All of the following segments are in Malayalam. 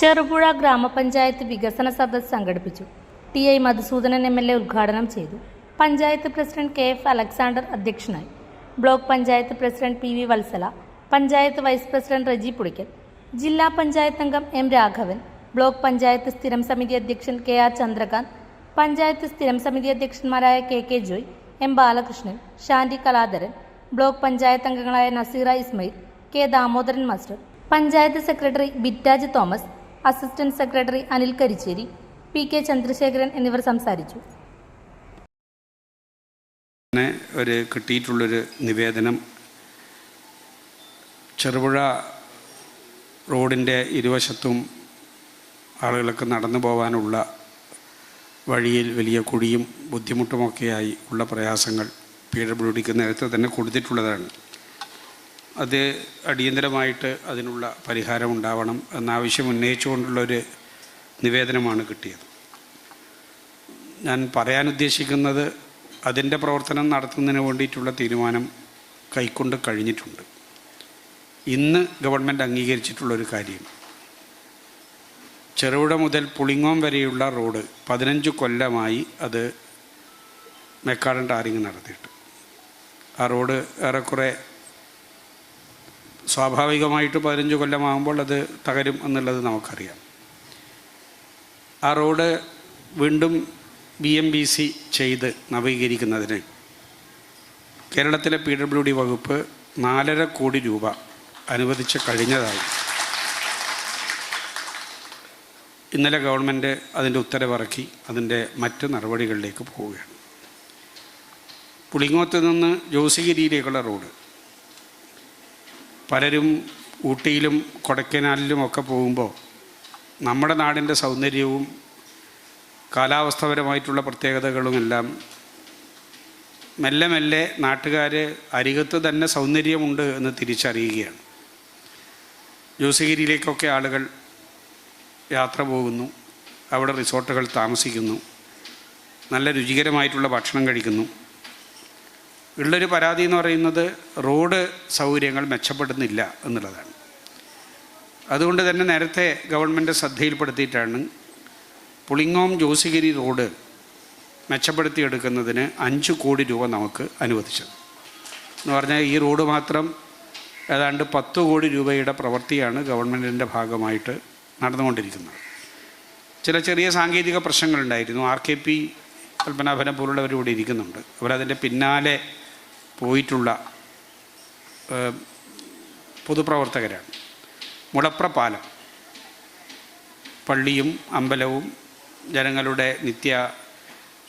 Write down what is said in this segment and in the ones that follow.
ചെറുപുഴ ഗ്രാമപഞ്ചായത്ത് വികസന സദസ് സംഘടിപ്പിച്ചു. T I Madhusudanan M L A ഉദ്ഘാടനം ചെയ്തു. Panchayat president K F Alexander അധ്യക്ഷനായി. Block panchayat president P V Vatsala panchayat vice president Reji Pulickal ജില്ലാ പഞ്ചായത്ത് അംഗം എം രാഘവൻ ബ്ലോക്ക് പഞ്ചായത്ത് സ്ഥിരം സമിതി അധ്യക്ഷൻ കെ ആർ ചന്ദ്രകാന്ത് പഞ്ചായത്ത് സ്ഥിരം സമിതി അധ്യക്ഷന്മാരായ K K Joy M Balakrishnan Shanti Kaladharan block panchayat അംഗങ്ങളായ Naseera Ismail K Damodaran master panchayat secretary Bitaj Thomas assistant secretary Anil Karicheri P K Chandrasekharan എന്നിവർ സംസാരിച്ചു. ഒരു കിട്ടിയിട്ടുള്ളൊരു നിവേദനം. ചെറുപുഴ റോഡിന്റെ ഇരുവശത്തും ആളുകൾക്ക് നടന്നു പോകാനുള്ള വഴിയിൽ വലിയ കുഴിയും ബുദ്ധിമുട്ടുമൊക്കെയായി ഉള്ള പ്രയാസങ്ങൾ പി ഡബ്ല്യു ഡിക്ക് നേരത്തെ തന്നെ കൊടുത്തിട്ടുള്ളതാണ്. അത് അടിയന്തരമായിട്ട് അതിനുള്ള പരിഹാരം ഉണ്ടാവണം എന്നാവശ്യം ഉന്നയിച്ചുകൊണ്ടുള്ളൊരു നിവേദനമാണ് കിട്ടിയത്. ഞാൻ പറയാൻ ഉദ്ദേശിക്കുന്നത് അതിന്റെ പ്രവർത്തനം നടത്തുന്നതിന് വേണ്ടിയിട്ടുള്ള തീരുമാനം കൈക്കൊണ്ട് കഴിഞ്ഞിട്ടുണ്ട്. ഇന്ന് ഗവൺമെന്റ് അംഗീകരിച്ചിട്ടുള്ളൊരു കാര്യം. ചെറുപുഴ മുതൽ പുളിങ്ങോം വരെയുള്ള റോഡ് പതിനഞ്ച് കൊല്ലമായി അത് മെക്കാടൻ ടാറിങ് നടത്തിയിട്ട്. ആ റോഡ് ഏറെക്കുറെ സ്വാഭാവികമായിട്ട് പതിനഞ്ച് കൊല്ലമാകുമ്പോൾ അത് തകരും എന്നുള്ളത് നമുക്കറിയാം. ആ റോഡ് വീണ്ടും ബി എം ബി സി ചെയ്ത് നവീകരിക്കുന്നതിന് കേരളത്തിലെ പി ഡബ്ല്യു ഡി വകുപ്പ് നാലര കോടി രൂപ അനുവദിച്ച് കഴിഞ്ഞതായി. ഇന്നലെ ഗവൺമെന്റ് അതിന്റെ ഉത്തരവിറക്കി അതിന്റെ മറ്റ് നടപടികളിലേക്ക് പോവുകയാണ്. പുളിങ്ങോത്ത് നിന്ന് ജോസിഗിരിയിലേക്കുള്ള റോഡ്. പലരും ഊട്ടിയിലും കൊടൈക്കനാലിലും ഒക്കെ പോകുമ്പോൾ നമ്മുടെ നാടിന്റെ സൗന്ദര്യവും കാലാവസ്ഥാപരമായിട്ടുള്ള പ്രത്യേകതകളുമെല്ലാം മെല്ലെ മെല്ലെ നാട്ടുകാർ അരികത്ത് തന്നെ സൗന്ദര്യമുണ്ട് എന്ന് തിരിച്ചറിയുകയാണ്. ജോസഗിരിയിലേക്കൊക്കെ ആളുകൾ യാത്ര പോകുന്നു. അവിടെ റിസോർട്ടുകൾ താമസിക്കുന്നു. നല്ല രുചികരമായിട്ടുള്ള ഭക്ഷണം കഴിക്കുന്നു. ഉള്ളൊരു പരാതി എന്ന് പറയുന്നത് റോഡ് സൗകര്യങ്ങൾ മെച്ചപ്പെടുന്നില്ല എന്നുള്ളതാണ്. അതുകൊണ്ട് തന്നെ നേരത്തെ ഗവൺമെന്റ് ശ്രദ്ധയിൽപ്പെടുത്തിയിട്ടാണ് പുളിങ്ങോം ജോസിഗിരി റോഡ് മെച്ചപ്പെടുത്തിയെടുക്കുന്നതിന് അഞ്ച് കോടി രൂപ നമുക്ക് അനുവദിച്ചത്. എന്ന് പറഞ്ഞാൽ ഈ റോഡ് മാത്രം ഏതാണ്ട് പത്ത് കോടി രൂപയുടെ പ്രവൃത്തിയാണ് ഗവൺമെന്റിന്റെ ഭാഗമായിട്ട് നടന്നുകൊണ്ടിരിക്കുന്നത്. ചില ചെറിയ സാങ്കേതിക പ്രശ്നങ്ങളുണ്ടായിരുന്നു. ആർ കെ പി കൽപ്പനാഭനം പോലുള്ളവർ ഇവിടെ ഇരിക്കുന്നുണ്ട്. അവരതിന്റെ പിന്നാലെ പോയിട്ടുള്ള പൊതുപ്രവർത്തകരാണ്. മുളപ്ര പാലം പള്ളിയും അമ്പലവും ജനങ്ങളുടെ നിത്യ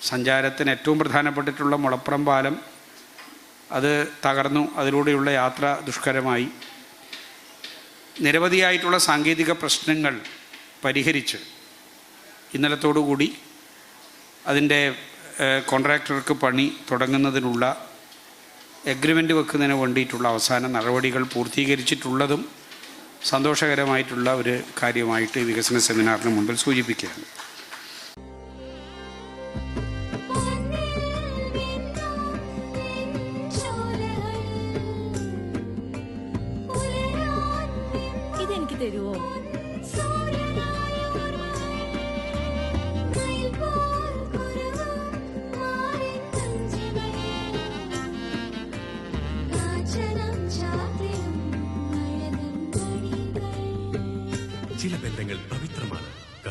സഞ്ചാരത്തിന് ഏറ്റവും പ്രധാനപ്പെട്ടിട്ടുള്ള മുളപ്പുറം പാലം അത് തകർന്നു അതിലൂടെയുള്ള യാത്ര ദുഷ്കരമായി. നിരവധിയായിട്ടുള്ള സാങ്കേതിക പ്രശ്നങ്ങൾ പരിഹരിച്ച് ഇന്നലത്തോടുകൂടി അതിന്റെ കോൺട്രാക്ടർക്ക് പണി തുടങ്ങുന്നതിനുള്ള എഗ്രിമെന്റ് വെക്കുന്നതിന് വേണ്ടിയിട്ടുള്ള അവസാന നടപടികൾ പൂർത്തീകരിച്ചിട്ടുള്ളതും സന്തോഷകരമായിട്ടുള്ള ഒരു കാര്യമായിട്ട് വികസന സെമിനാറിന് മുമ്പിൽ സൂചിപ്പിക്കുകയാണ്.